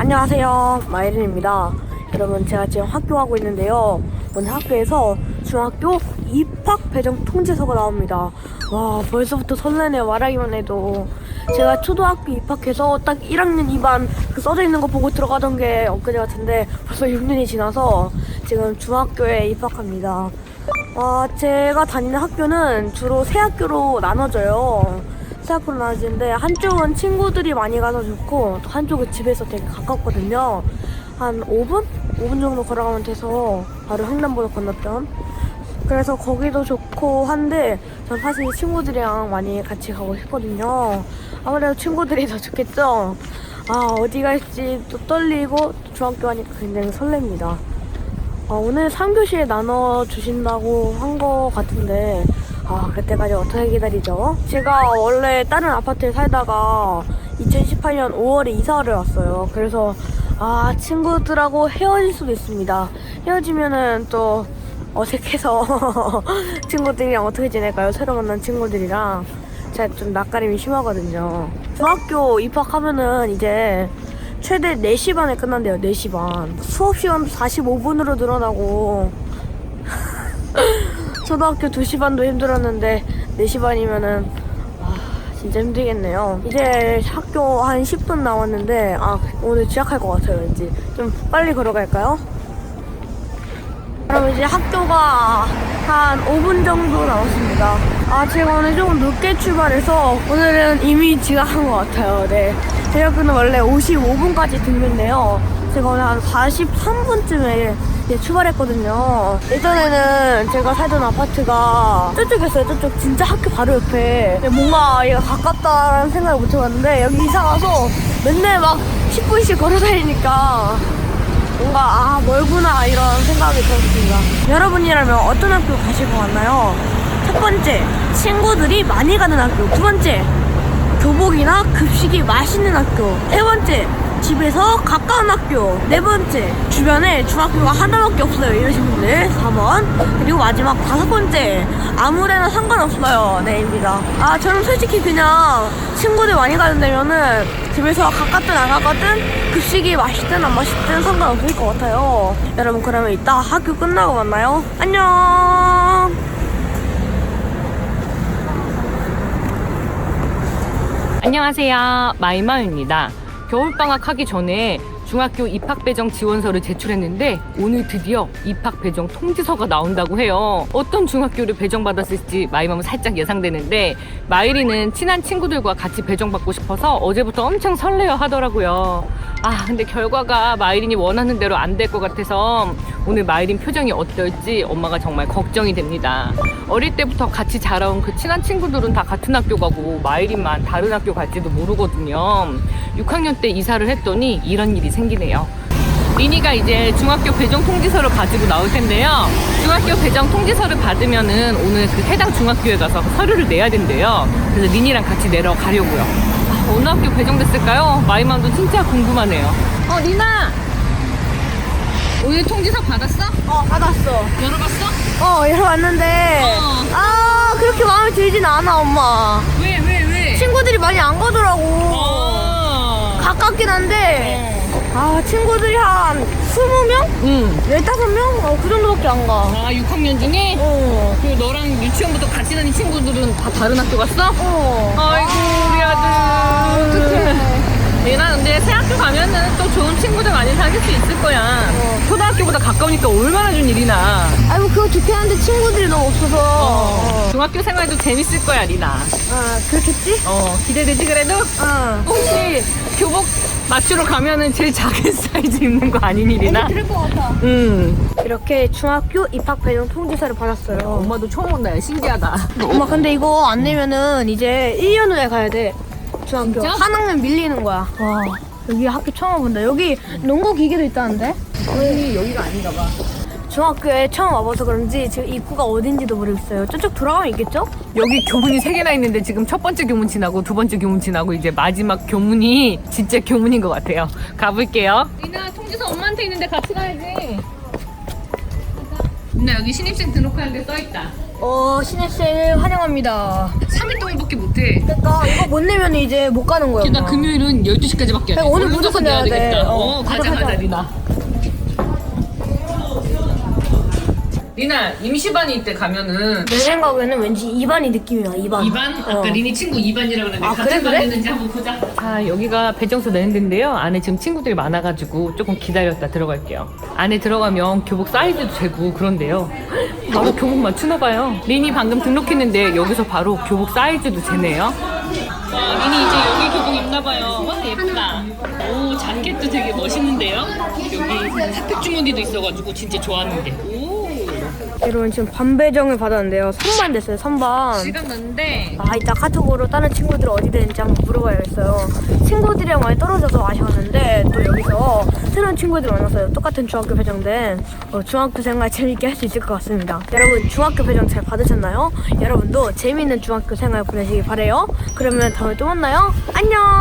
안녕하세요. 마이린입니다. 여러분 제가 지금 학교 가고 있는데요. 오늘 학교에서 중학교 입학 배정 통지서가 나옵니다. 와 벌써부터 설레네요 말하기만 해도. 제가 초등학교 입학해서 딱 1학년 2반 그 써져 있는 거 보고 들어가던 게 엊그제 같은데 벌써 6년이 지나서 지금 중학교에 입학합니다. 아, 제가 다니는 학교는 주로 세 학교로 나눠져요. 세 학교로 나눠지는데 한쪽은 친구들이 많이 가서 좋고 또 한쪽은 집에서 되게 가깝거든요. 한 5분? 5분 정도 걸어가면 돼서 바로 횡단보도 건너편. 그래서 거기도 좋고 한데 전 사실 친구들이랑 많이 같이 가고 싶거든요. 아무래도 친구들이 더 좋겠죠? 아, 어디 갈지 또 떨리고 또 중학교 하니까 굉장히 설렙니다. 아, 오늘 3교시에 나눠 주신다고 한 거 같은데 아 그때까지 어떻게 기다리죠? 제가 원래 다른 아파트에 살다가 2018년 5월에 이사를 왔어요. 그래서 아 친구들하고 헤어질 수도 있습니다. 헤어지면은 또 어색해서 친구들이랑 어떻게 지낼까요? 새로 만난 친구들이랑 제가 좀 낯가림이 심하거든요. 중학교 입학하면은 이제 최대 4시 반에 끝난대요, 4시 반. 수업 시간도 45분으로 늘어나고, 초등학교 2시 반도 힘들었는데, 4시 반이면은, 아, 진짜 힘들겠네요. 이제 학교 한 10분 남았는데, 아, 오늘 지각할 것 같아요, 왠지. 좀 빨리 걸어갈까요? 그럼 이제 학교가 한 5분 정도 남았습니다. 아, 제가 오늘 조금 늦게 출발해서 오늘은 이미 지각한 것 같아요. 네. 제 학교는 원래 55분까지 등교인데요. 제가 오늘 한 43분쯤에 출발했거든요. 예전에는 제가 살던 아파트가 저쪽이었어요. 저쪽 진짜 학교 바로 옆에. 뭔가 얘가 가깝다라는 생각을 못 해봤는데 여기 이사 가서 맨날 막 10분씩 걸어 다니니까 뭔가 아 멀구나 이런 생각이 들었습니다. 여러분이라면 어떤 학교 가실 것 같나요? 첫 번째 친구들이 많이 가는 학교. 두 번째 교복이나 급식이 맛있는 학교. 세 번째 집에서 가까운 학교. 네 번째 주변에 중학교가 하나밖에 없어요. 이러신 분들 4번. 그리고 마지막 다섯 번째 아무래나 상관없어요. 네입니다. 아 저는 솔직히 그냥 친구들 많이 가는 데면은 집에서 가깝든 안 가깝든 급식이 맛있든 안 맛있든 상관없을 것 같아요. 여러분 그러면 이따 학교 끝나고 만나요. 안녕. 안녕하세요. 마이마입니다. 겨울방학 하기 전에 중학교 입학 배정 지원서를 제출했는데 오늘 드디어 입학 배정 통지서가 나온다고 해요. 어떤 중학교를 배정받았을지 마이맘은 살짝 예상되는데 마이리는 친한 친구들과 같이 배정받고 싶어서 어제부터 엄청 설레어 하더라고요. 아 근데 결과가 마이린이 원하는 대로 안 될 것 같아서 오늘 마이린 표정이 어떨지 엄마가 정말 걱정이 됩니다. 어릴 때부터 같이 자라온 그 친한 친구들은 다 같은 학교 가고 마이린만 다른 학교 갈지도 모르거든요. 6학년 때 이사를 했더니 이런 일이 생 기네요. 리니가 이제 중학교 배정 통지서를 가지고 나올 텐데요. 중학교 배정 통지서를 받으면은 오늘 그 해당 중학교에 가서 서류를 내야 된대요. 그래서 리니랑 같이 내려가려고요. 아, 어느 학교 배정됐을까요? 마이맘도 진짜 궁금하네요. 어, 리나! 오늘 통지서 받았어? 어 받았어. 열어봤어? 어 열어봤는데 어. 아 그렇게 마음에 들진 않아 엄마. 왜, 왜, 왜? 친구들이 많이 안 가더라고. 어. 가깝긴 한데 아 친구들이 한 20명? 응. 15명? 어, 그 정도밖에 안 가. 아, 6학년 중에? 어. 그 너랑 유치원부터 같이 다닌 친구들은 다 다른 학교 갔어? 어. 아이고 우리 아들 사귈 수 있을 거야. 초등학교보다 가까우니까 얼마나 좋은 일이나. 아이고 그거 좋긴 한데 친구들이 너무 없어서. 어. 중학교 생활도 재밌을 거야 리나. 아 그렇겠지? 어 기대되지 그래도? 응 혹시 교복 맞추러 가면은 제일 작은 사이즈 입는 거 아니니 리나? 그럴 것 같아. 응 이렇게 중학교 입학 배정 통지서를 받았어요. 엄마도 처음 온다 야. 신기하다. 엄마 근데 이거 안 내면은 이제 1년 후에 가야 돼. 중학교 진짜? 한 학년 밀리는 거야. 와 여기 학교 처음 와본다 여기 농구 기계도 있다는데 아니 여기가 아닌가 봐 중학교에 처음 와봐서 그런지 지금 입구가 어딘지도 모르겠어요 저쪽 돌아가면 있겠죠? 여기 교문이 세 개나 있는데 지금 첫 번째 교문 지나고 두 번째 교문 지나고 이제 마지막 교문이 진짜 교문인 것 같아요. 가볼게요. 리나 통지서 엄마한테 있는데 같이 가야지. 누나 여기 신입생 등록하는데 써 있다. 어 신입생 환영합니다. 3일 동안밖에 못해. 그러니까 이거 못 내면 이제 못 가는 거예요. 나 금요일은 12시까지밖에 안 돼. 그러니까 오늘 무조건 내야 돼. 되겠다. 어, 어, 가자, 가자, 가자. 리나. 리나, 임시반이 이때 가면은 내 생각에는 왠지 2반이 느낌이야 2반. 2반? 어. 아까 리니 친구 2반이라고 그랬는데 아, 같은 그래, 반 그래? 됐는지 한번 보자. 자, 여기가 배정소 내는 데인데요. 안에 지금 친구들이 많아가지고 조금 기다렸다 들어갈게요. 안에 들어가면 교복 사이즈도 재고 그런데요. 바로 교복 맞추나 봐요. 리니 방금 등록했는데 여기서 바로 교복 사이즈도 재네요. 와, 리니 이제 여기 교복 입나 봐요. 와, 예쁘다. 오, 자켓도 되게 멋있는데요. 여기 핫팩 주머니도 있어가지고 진짜 좋았는데. 오, 여러분 지금 반배정을 받았는데요. 3반 됐어요 3반. 시간 났는데 아 이따 카톡으로 다른 친구들 어디 되는지 한번 물어봐야겠어요. 친구들이랑 많이 떨어져서 아쉬웠는데 또 여기서 새로운 친구들 만났어요. 똑같은 중학교 배정된 어, 중학교 생활 재밌게 할 수 있을 것 같습니다. 여러분 중학교 배정 잘 받으셨나요? 여러분도 재미있는 중학교 생활 보내시길 바래요. 그러면 다음에 또 만나요. 안녕.